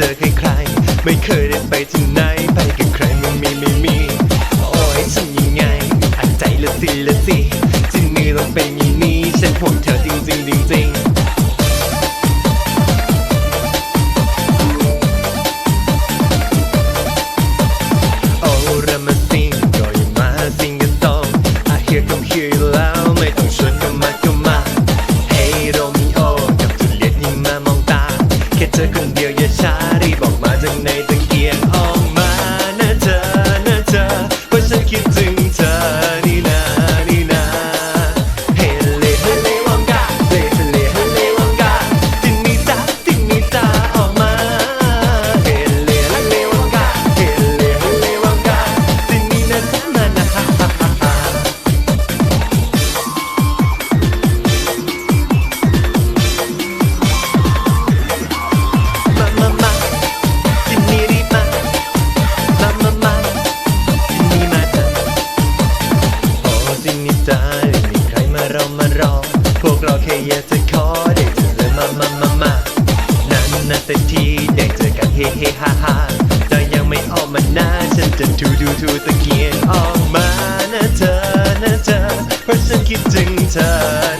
จอใครใครไม่เคยได้ไปที่ไหน ไปกับใครมันมีไม่มี โอ้ยฉันยังไง อัดใจละสิละสิจินนี่ต้องเป็นอย่างนี้ ฉันห่วงเธอจริงจริงจริง time. เฮเฮฮาฮ่าเธอยังไม่ออกมาหน้าฉันจะทูดูทูตะเกียงออกมานะเธอนะเธอเพราะฉันคิดถึงเธอ